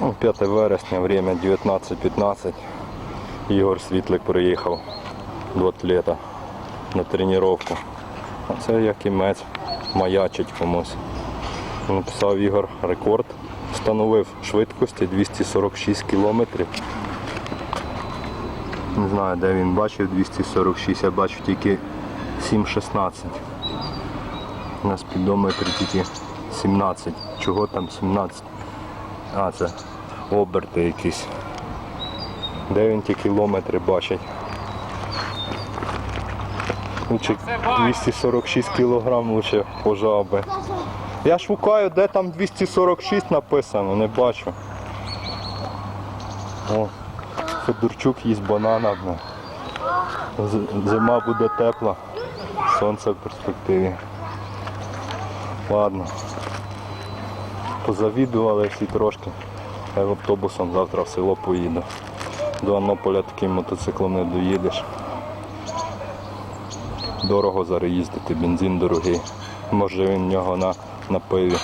Ну, 5 вересня, время 19.15. Ігор Світлик приїхав до атлета на тренування. Це як імець маячить комусь. Написав Ігор рекорд. Встановив швидкості 246 кілометрів. Не знаю, де він бачив 246, я бачу тільки 7,16. На спідометрі тільки 17. Чого там 17? А, це оберти якісь. Де він ті кілометри бачить? Лучше 246 кілограм лучше пожав би. Я шукаю, де там 246 написано, не бачу. О, Федорчук їсть банана. Зима буде тепла, сонце в перспективі. Ладно. Позавідували всі трошки. Я автобусом завтра в село поїду. До Анополя таким мотоциклом не доїдеш. Дорого зараз їздити, бензин дорогий. Може він в нього на, на пиві